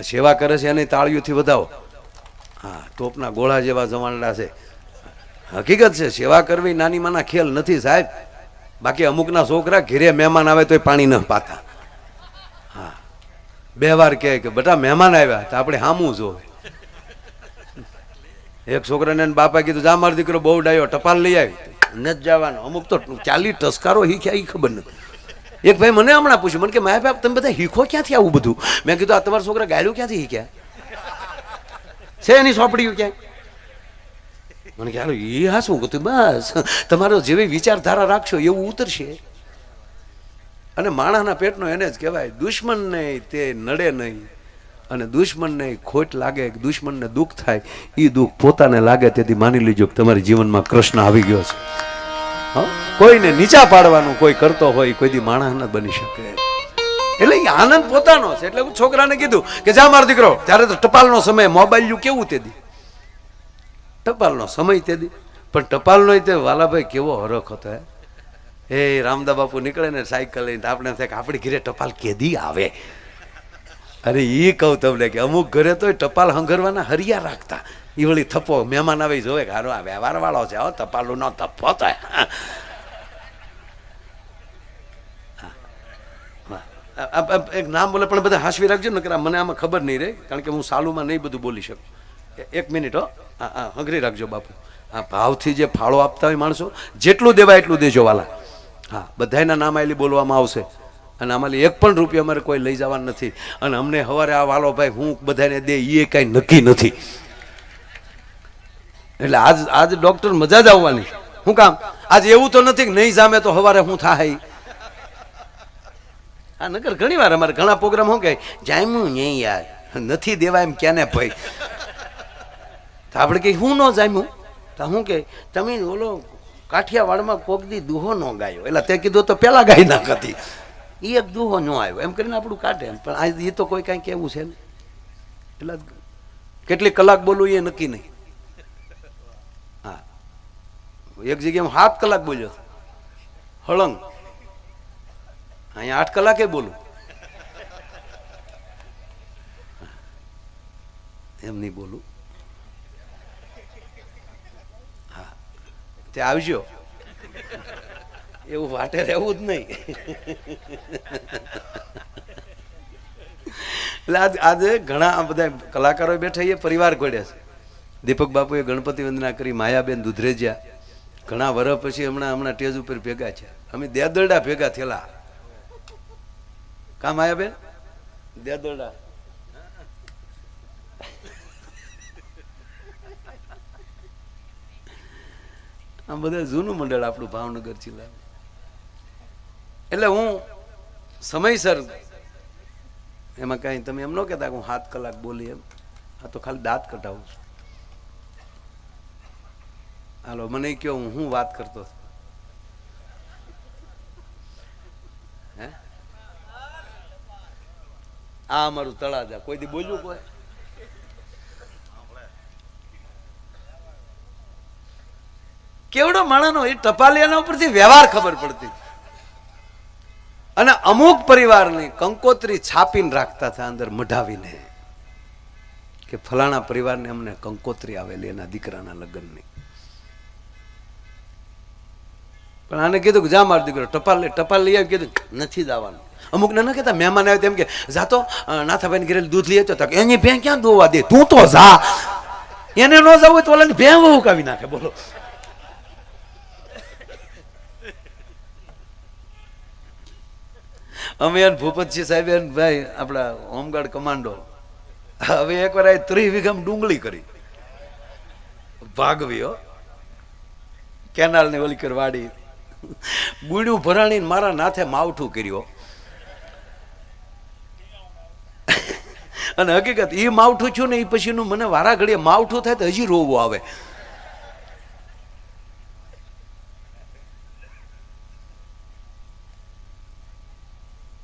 સેવા કરે છે એને તાળીઓથી વધાવો. હા, તોપના ગોળા જેવા જવાનડા છે. હકીકત છે, સેવા કરવી નાની માના ખેલ નથી સાહેબ. બાકી અમુકના છોકરા ઘેરે મહેમાન આવે તો પાણી ન પાતા. હા. બે વાર કહે કે, બેટા, મહેમાન આવ્યા, તો આપણે હામું જોવે. એક છોકરાને બાપા કીધું, જા, મારો દીકરો બહુ ડાયો, ટપાલ લઈ આવી. નથી જવાનો. અમુક તો ચાલી ટસકારો હીખ્યા એ ખબર નથી. એક ભાઈ મને હમણાં પૂછ્યું, મને કે માય બાપ, તમે બધા શીખો ક્યાંથી આવું બધું? મેં કીધું, આ તમારા છોકરા ગાયલું ક્યાંથી હીખ્યા છે એની સોંપડીયું ક્યાંય. મને હાલો એ હા શું કીધું? બસ. તમારો જેવી વિચારધારા રાખશો, એવું ઉતરશે. અને માણસના પેટનો એને જ કહેવાય, દુશ્મન નહીં, તે નડે નહીં. અને દુશ્મનને ખોટ લાગે દુશ્મનને દુઃખ થાય એ દુઃખ પોતાને લાગે, તેથી માની લીજો કે તમારી જીવનમાં કૃષ્ણ આવી ગયો છે? કોઈને નીચા પાડવાનું કોઈ કરતો હોય, કોઈ દી માણસ ન બની શકે. એટલે એ આનંદ પોતાનો છે. એટલે હું છોકરાને કીધું કે જા મારો દીકરો, ત્યારે તો ટપાલનો સમય, મોબાઈલ કેવું તે દી? ટપાલનો સમય તે દી. પણ ટપાલનો તે વાલાભાઈ કેવો હરખ હતો, હે? એ રામદા બાપુ નીકળે ને સાયકલ લઈને આપણે થાય કે આપણી ઘરે ટપાલ કેદી આવે. અરે એ કહું તમને કે અમુક ઘરે તો ટપાલ હંગરવાના હરિયા રાખતા. એ વળી થપ્પો મહેમાન આવે જોવે કે હારો આ વ્યવહાર વાળો છે, હો ટપાલું નો થપ્પો આ એક નામ બોલે, પણ બધા હાસવી રાખજો ને કે મને આમાં ખબર નહીં રહે કારણ કે હું સાલુમાં નહીં બધું બોલી શકું. એક મિનિટ, હો. હા હંગરી રાખજો બાપુ. હા, ભાવથી જે ફાળો આપતા હોય માણસો, જેટલું દેવાય એટલું દેજો વાલા. હા, બધાયના નામ આવેલી બોલવામાં આવશે. અને આમાંથી એક પણ રૂપિયા અમારે કોઈ લઈ જવાનું નથી. અને અમને હવારે આ વાલો ભાઈ, હું બધાને દે એ કાંઈ નક્કી નથી. એટલે આજ આજ ડોક્ટર મજા જ આવવાની. શું કામ? આજ એવું તો નથી કે નહીં જામે તો સવારે હું થાય. આ નગર ઘણી વાર અમારે ઘણા પ્રોગ્રામ શું કહે જામ્યું નહીં યાર. નથી દેવા એમ ક્યાંને ભાઈ તો આપણે કઈ હું ન જામ્યું? તો હું કે, તમે ઓલો કાઠિયાવાડમાં કોક દી દુહો ન ગાયો. એટલે તે કીધું તો પેલા ગાઈ નાખતી એ એક દુહો ન આવ્યો. એમ કરીને આપણું કાઢે એમ. પણ આ એ તો કોઈ કાંઈ કેવું છે ને. એટલે કેટલી કલાક બોલવું એ નક્કી નહીં હા એક જગ્યાએ સાત કલાક બોલ્યો. હળંગ. અહીંયા આઠ કલાકે બોલું. એમ નહીં બોલું. હા. તે આવજો. એવું વાટે રહેવું જ નહીં. એટલે આજ, આજે ઘણા બધા કલાકારો બેઠા એ પરિવાર ઘડ્યા છે. દીપક બાપુએ ગણપતિ વંદના કરી, માયાબેન દુધરેજિયા. ઘણા વર્ષ પછી હમણાં હમણાં ટેજ ઉપર ભેગા છે અમે દેદરડા ભેગા થયેલા. કામ આવ્યા બેન? દેદરડા. આ બધા જૂનું મંડળ આપણું ભાવનગર જિલ્લા. એટલે હું સમયસર એમાં કાંઈ તમે એમ ન કહેતા હું સાત કલાક બોલી એમ. આ તો ખાલી દાંત કટાવું છું. હાલો, મને કયો, હું શું વાત કરતો હે? આ અમારું તળાજા. કોઈ દી બોલ્યું કોઈ? કેવડો માણાનો એ ટપાલિયાના ઉપરથી વ્યવહાર ખબર પડતી. અને અમુક પરિવારની કંકોત્રી છાપીને રાખતા હતા અંદર મઢાવીને. કે ફલાણા પરિવારને અમને કંકોત્રી આવેલી, એના દીકરાના લગ્નની. પણ આને કીધું કે જા મારો દીકરો, ટપાલ ટપાલ લઈ આવી. કીધું, નથી જવાનું. અમુક ને ન કહેતા, મહેમાન આવે તેમ કે જાતો નાથાભાઈને ઘરે દૂધ લઈ આવતો એની ભેં ક્યાં દોવા દે? તું તો જા. એને ન જવું તો ઓલાની ભેં વહુ કાવી નાખે, બોલો. અમે એને ભૂપતસિંહ સાહેબ એને ભાઈ, આપણા હોમગાર્ડ કમાન્ડો, હવે એકવાર આ ત્રીસ વિઘમ ડુંગળી કરી. ભાગવી, હો. કેનાલ ને ઓલી કર ગુડ્યું ભરાણી મારા નાથે માવઠું કર્યો. અને હકીકત એ માવઠું છું ને એ પછીનું મને વારા ઘડીએ માવઠું થાય તો હજી રોવું આવે.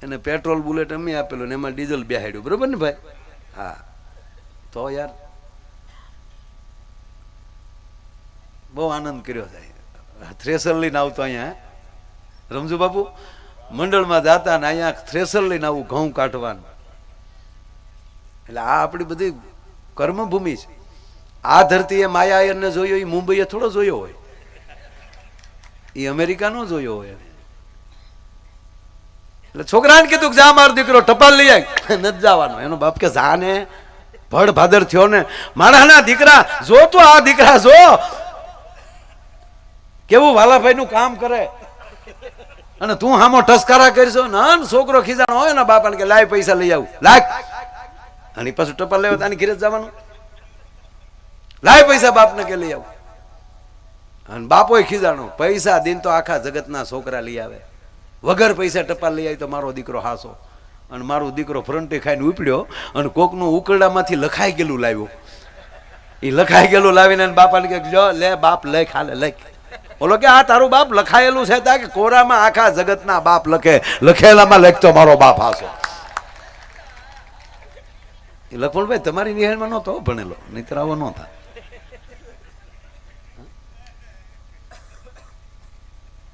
એને પેટ્રોલ બુલેટ અમે આપેલું ને એમાં ડીઝલ બેહાડ્યું. બરોબર ને ભાઈ? હા. તો યાર, બહુ આનંદ કર્યો થાય. થ્રેસર લઈને આવતો અહીંયા? રમજુ બાપુ. મંડળમાં જાતા ને અહીંયા થ્રેસર લઈને આવું ઘઉં કાઢવાનું. એટલે આ આપણી બધી કર્મભૂમિ છે. આ ધરતીએ માયા જોયો એ મુંબઈએ થોડો જોયો હોય. એ અમેરિકા નો જોયો હોય એટલે છોકરાને કીધું જા મારો દીકરો, ટપાલ લઈ જાય નથી જવાનો. એનો બાપ કે જા ને. ભડ ભાદર થયો ને. મારાના દીકરા, જો તો આ દીકરા, જો. કેવું વાલાભાઈ નું કામ કરે? અને તું હામો ટસકારા કરશો? નાન છોકરો ખીજાણો હોય ને બાપાને કે લાય પૈસા લઈ આવું. લાખ અને પાછું ટપાલ લેવા તાની ઘીરે જવાનું. લાય પૈસા બાપને કે લઈ આવું. અને બાપોય ખીજાણો. પૈસા દિન તો આખા જગતના છોકરા લઈ આવે. વગર પૈસા ટપાલ લઈ આવી તો મારો દીકરો હાસો. અને મારો દીકરો ફ્રન્ટે ખાઈને ઉપડ્યો અને કોકનું ઉકરડામાંથી લખાઈ ગયેલું લાવ્યો. એ લખાઈ ગયેલું લાવીને બાપાને કે જો લે બાપ લખ હાલે લખ બોલો કે, આ તારું બાપ લખાયેલું છે તા કે કોરામાં આખા જગતના બાપ લખે. લખેલામાં લખતો મારો બાપ હાસો. એ લખમણભાઈ તમારી નિહાળમાં નહોતો ભણેલો, નહીતર આવો ન થાય